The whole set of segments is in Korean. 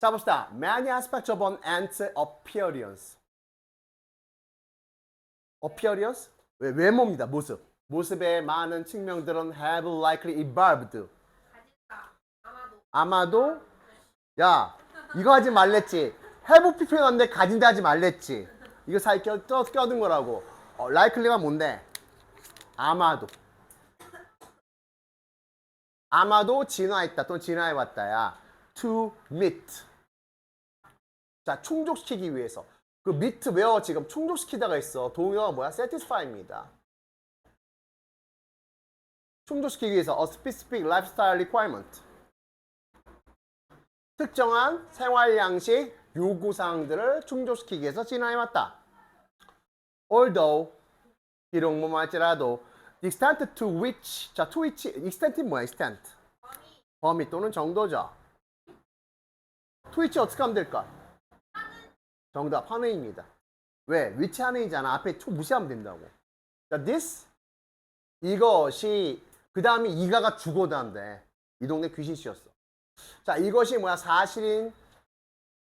자 봅시다. Many aspects of an ant's appearance. appearance? 외- 외모입니다. 모습. 모습의 많은 측면들은 have likely evolved. 아마도 야 이거 하지 말랬지. have 표현한데 가진다 하지 말랬지. 이거 사이 껴, 껴, 껴둔 거라고. 어, likely가 뭔데? 아마도. 아마도 진화했다 또는 진화해왔다야. to meet. 자, 충족시키기 위해서. 그 meet 외워 지금 충족시키다가 있어. 동요가 뭐야? satisfy입니다. 충족시키기 위해서 a specific lifestyle requirement. 특정한 생활 양식 요구 사항들을 충족시키기 위해서 진화해 왔다. Although 비록 뭐할지라도 extent to which 자 to which extent이 뭐야 extent 범위 또는 정도죠. to which 어떻게 하면 될까? 정답 하느입니다. 왜? 위치 하느이잖아. 앞에 to 무시하면 된다고. 자 this 이것이 그 다음에 이가가 주고다인데 이 동네 귀신 씨였어. 자 이것이 뭐야 사실인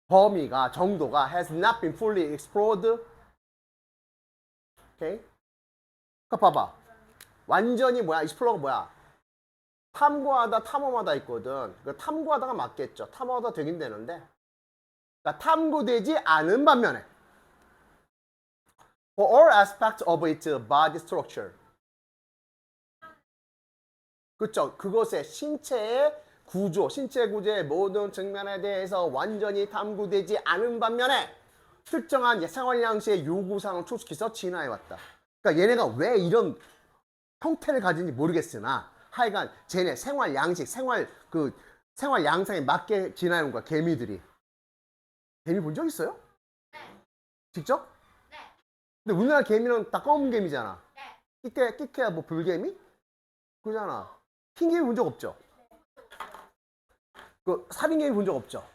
범위가 정도가 has not been fully explored. 오케이? 그 봐봐. 완전히 뭐야? 익스플로어가 뭐야? 탐구하다, 탐험하다 있거든. 그 탐구하다가 맞겠죠. 탐험하다 되긴 되는데. 자, 탐구되지 않은 반면에 for all aspects of its body structure. 그쵸? 그것의 신체의 구조, 신체 구조의 모든 측면에 대해서 완전히 탐구되지 않은 반면에 특정한 생활 양식의 요구사항을 초축해서 진화해왔다. 그러니까 얘네가 왜 이런 형태를 가진지 모르겠으나 하여간 쟤네 생활 양식, 생활 그 생활 양상에 맞게 진화해온 거야 개미들이. 개미 본 적 있어요? 직접? 근데 우리나라 개미는 다 검은 개미잖아. 끼케 끼케야 뭐 불개미? 그잖아. 흰개미 본 적 없죠? 그 살인개미 본 적 없죠?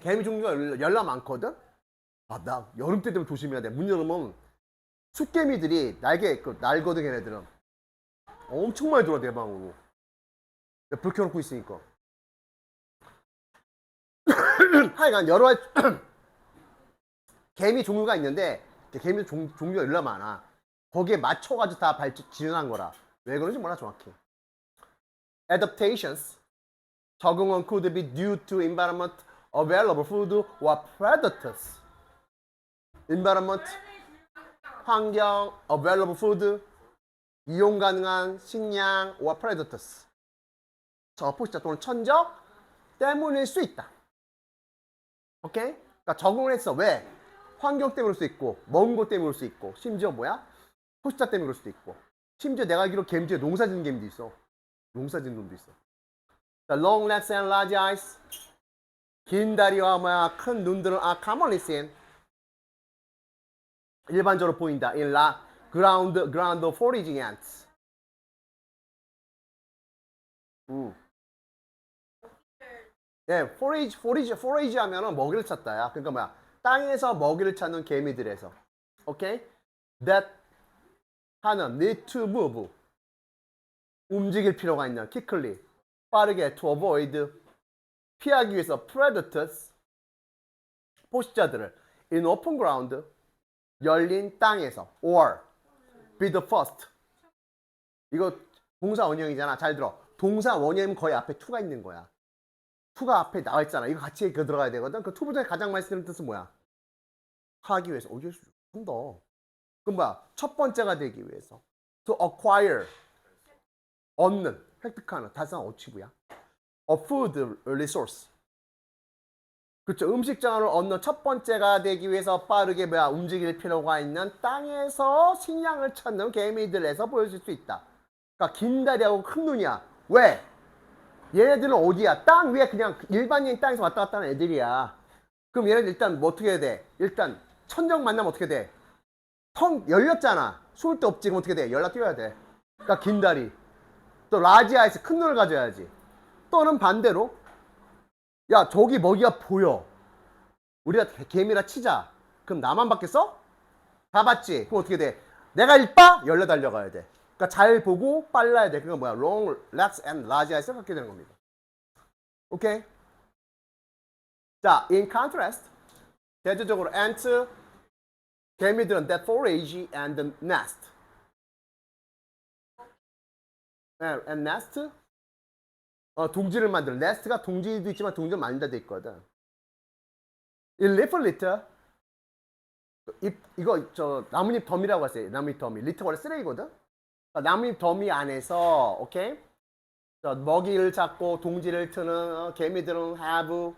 개미 종류가 열- 열나 많거든? 아, 나 여름 때 되면 조심해야 돼. 문 열으면 숫개미들이 날개 그 날거든 걔네들은 엄청 많이 들어와 내 방으로. 내가 불 켜놓고 있으니까. 하여간 여러 가지 개미 종류가 있는데 개미 종, 종류가 얼마나 많아. 거기에 맞춰가지고 다 발전 진화한 거라. 왜 그런지 몰라 정확히. Adaptations 적응은 could be due to environment, available food, or predators. environment 환경, available food, 이용 가능한 식량, or predators. 저 포시자 또는 천적 때문일 수 있다. 오케이? 그러니까 적응을 했어. 왜? 환경 때문일 수 있고, 먼곳 때문일 수 있고, 심지어 뭐야? 포시자 때문에 그럴 수도 있고, 심지어 내가 알기로 중에 농사 짓는 개미도 있어. 농사 짓는 놈도 있어. 자, long legs and large eyes. 긴 다리와 뭐야, 큰 눈들은 are commonly seen. 일반적으로 보인다. in la ground ground foraging ants. 음. 예, forage, forage, 하면은 먹이를 찾다야. 그러니까 뭐야, 땅에서 먹이를 찾는 개미들에서, 오케이? That 하는 need to move, 움직일 필요가 있는 quickly, 빠르게 to avoid, 피하기 위해서 predators, 포식자들을 in open ground, 열린 땅에서 or be the first. 이거 동사 원형이잖아. 잘 들어. 동사 원형이면 거의 앞에 to가 있는 거야. To가 앞에 나와 있잖아. 이거 같이 그 들어가야 되거든. 그 부분에 가장 많이 쓰는 뜻은 뭐야? 하기 위해서. 어, 이게 좀더. 그럼 뭐야? 첫 번째가 되기 위해서. to acquire. 얻는, 획득하는. 한번 어치부야. a food resource. 그렇죠. 음식장을 얻는 첫 번째가 되기 위해서 빠르게 뭐야 움직일 필요가 있는 땅에서 식량을 찾는 개미들에서 보여줄 수 있다. 그러니까 긴 다리하고 큰 눈이야. 왜? 얘네들은 어디야? 땅 위에 그냥 일반인 땅에서 왔다 갔다 하는 애들이야. 그럼 얘네들 일단 뭐 어떻게 해야 돼? 일단 천적 만나면 어떻게 돼? 텅 열렸잖아. 숨을 데 없지. 그럼 어떻게 돼? 열라 뛰어야 돼. 그러니까 긴 다리. 또 라지 아이스 큰 눈을 가져야지. 또는 반대로 야 저기 먹이가 보여 우리가 개- 개미라 치자 그럼 나만 봤겠어? 다 봤지 그럼 어떻게 돼 내가 일빠 열려 달려가야 돼 그러니까 잘 보고 빨라야 돼 그건 뭐야 long legs and large eyes 갖게 되는 겁니다 오케이. 자, in contrast, 대조적으로 ants, 개미들은 that forage and nest. 네, and nest, 어, 둥지를 만들어. nest가 둥지도 있지만 둥지를 만든다 돼 있거든. in little litter, 이, 이거 저 나뭇잎 덤이라고 했어요. 나뭇잎 덤이. 리터 원래 쓰레기거든. 나뭇잎 덤이 안에서 오케이. 저 먹이를 잡고 동지를 트는 어, 개미들은 have,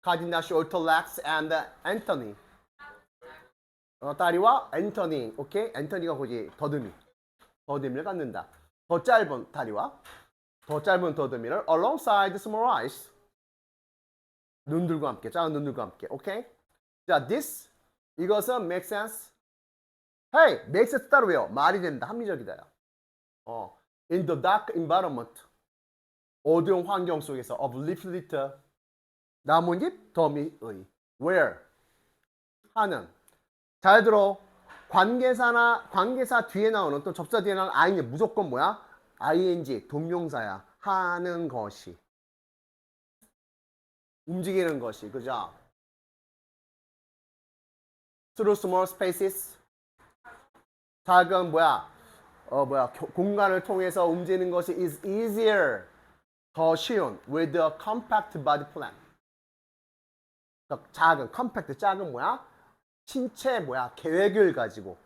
카디나시, 올토렉스, and 앤토니. 어, 다리와 앤토니, 오케이? 앤토니가 거기 더듬이, 더듬이를 갖는다. 더 짧은 다리와 더 짧은 더듬이를 alongside small eyes. 눈들과 함께, 작은 눈들과 함께, 오케이? 자, this 이것은 make sense. Hey, make sense 따로 외워. 말이 된다, 합리적이다요. 어, in the dark environment. 어두운 환경 속에서 of leaf litter. 나뭇잎 더미의. Where? 하는. 잘 들어. 관계사나 관계사 뒤에 나오는 또 접사 뒤에 나오는 아이는 무조건 뭐야? ing 동명사야. 하는 것이. 움직이는 것이. 그죠? Through small spaces. 작은 뭐야 어 뭐야 교- 공간을 통해서 움직이는 것이 is easier 더 쉬운 with a compact body plan. 그러니까 작은 compact 작은 뭐야? 신체 뭐야? 계획을 가지고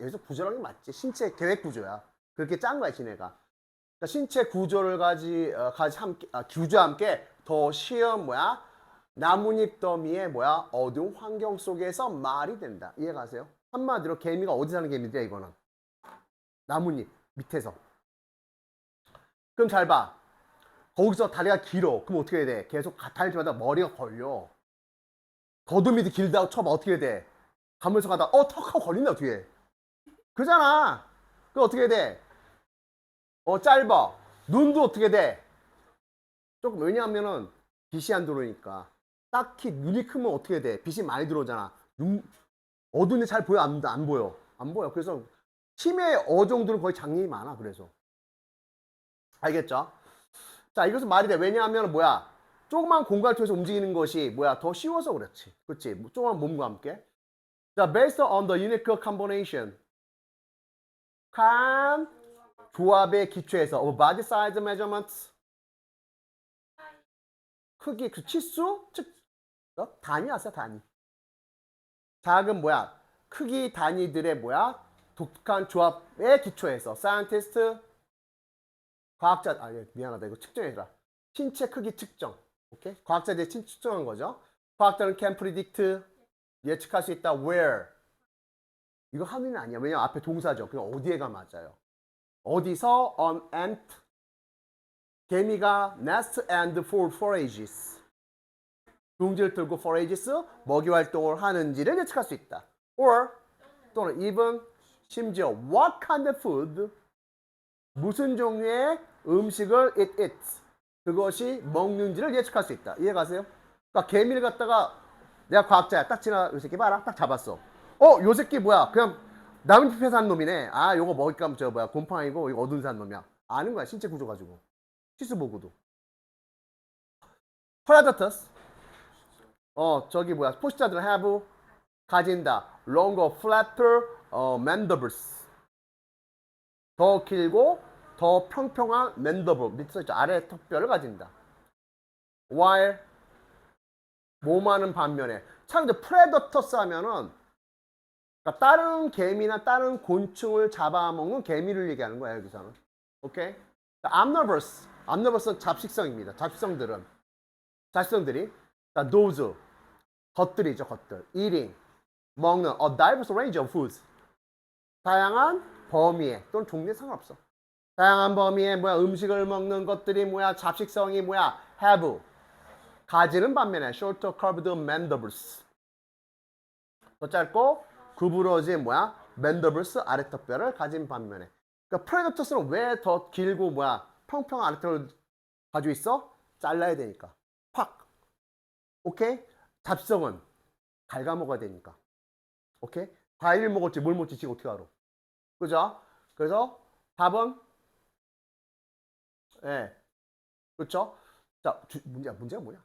여기서 구조라는 게 맞지? 신체 계획 구조야. 그렇게 짠 거야 지네가. 그러니까 신체 구조를 가지 어, 가지 함께 아, 구조와 함께 더 쉬운 뭐야? 나뭇잎 더미의 뭐야? 어두운 환경 속에서 말이 된다. 이해가세요? 한마디로 개미가 어디 사는 개미들이야 이거는 나뭇잎 밑에서. 그럼 잘 봐. 거기서 다리가 길어. 그럼 어떻게 해야 돼? 계속 가- 다닐 때마다 머리가 걸려. 더듬이도 길다고 쳐봐. 어떻게 해야 돼? 가면서 가다 어 턱 하고 걸린다 어떻게 해? 그잖아. 그 어떻게 해야 돼? 어 짧아. 눈도 어떻게 돼? 조금 왜냐하면은 빛이 안 들어오니까 딱히 눈이 크면 어떻게 돼? 빛이 많이 들어오잖아. 눈 어두운데 잘 보여 안, 안 보여? 안 보여. 그래서 치매 어 정도는 거의 장님이 많아. 그래서 알겠죠? 자, 이것은 말이 돼. 왜냐하면 뭐야? 조그만 공간을 통해서 움직이는 것이 뭐야? 더 쉬워서 그렇지. 그렇지? 뭐 조그만 몸과 함께. 자, based on the unique combination. 칸 조합의 기초에서 of body size measurements. 크기, 그 치수, 즉 어? 단위 왔어, 단위. 작은 뭐야? 크기 단위들의 뭐야? 독특한 조합의 기초에서 scientist 과학자 아 예, 미안하다. 이거 측정해라. 신체 크기 측정. 오케이? 과학자들이 친 측정한 거죠. 과학자는 can predict 예측할 수 있다. where. 이거 하는 아니야. 왜냐면 앞에 동사죠. 그냥 어디에가 맞아요. 어디서 on ant 개미가 nest and for forages 둥지를 들고 forages 먹이 활동을 하는지를 예측할 수 있다. or 또는 even 심지어 what kind of food 무슨 종류의 음식을 it eats 그것이 먹는지를 예측할 수 있다. 이해 가세요? 그러니까 개미를 갖다가 내가 과학자야. 딱 지나 요 새끼 봐라. 딱 잡았어. 어, 요 새끼 뭐야? 그냥 나뭇잎에 사는 놈이네. 아, 요거 먹을까 저 뭐야? 곰팡이고 이거 어두운 사는 놈이야. 아는 거야. 신체 구조 가지고. 치수 보고도. 프라다터스. 어, 저기 뭐야? 포식자들은 have 가진다. longer, flatter 어, mandibles. 더 길고 더 평평한 맨더블 밑에 써있죠 아래 턱뼈를 가진다. while 몸하는 반면에 참 이제 프레더터스 하면은 그러니까 다른 개미나 다른 곤충을 잡아먹는 개미를 얘기하는 거야 여기서는. 오케이? 암너버스, 암너버스는 잡식성입니다. 잡식성들은 잡식성들이 자, those 것들이죠 것들. eating 먹는 a diverse range of foods 다양한 범위에 또는 종류에 상관없어. 다양한 범위에 뭐야 음식을 먹는 것들이 뭐야 잡식성이 뭐야 have. 가지는 반면에 shorter curved mandibles. 더 짧고 구부러진 뭐야 mandibles 아래턱뼈를 가진 반면에. 그러니까 프레더터스는 왜 더 길고 뭐야 평평한 아래턱을 가지고 있어? 잘라야 되니까. 확. 오케이? 잡성은 갉아먹어야 되니까. 오케이 과일 먹었지 뭘 먹지 지금 어떻게 알아 그죠? 그래서 답은 예. 그렇죠? 자, 주, 문제가 문제가 뭐야?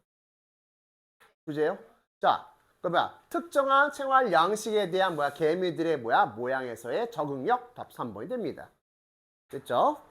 주제요? 자, 그러면 특정한 생활 양식에 대한 뭐야 개미들의 뭐야 모양에서의 적응력 답 3번이 됩니다. 됐죠?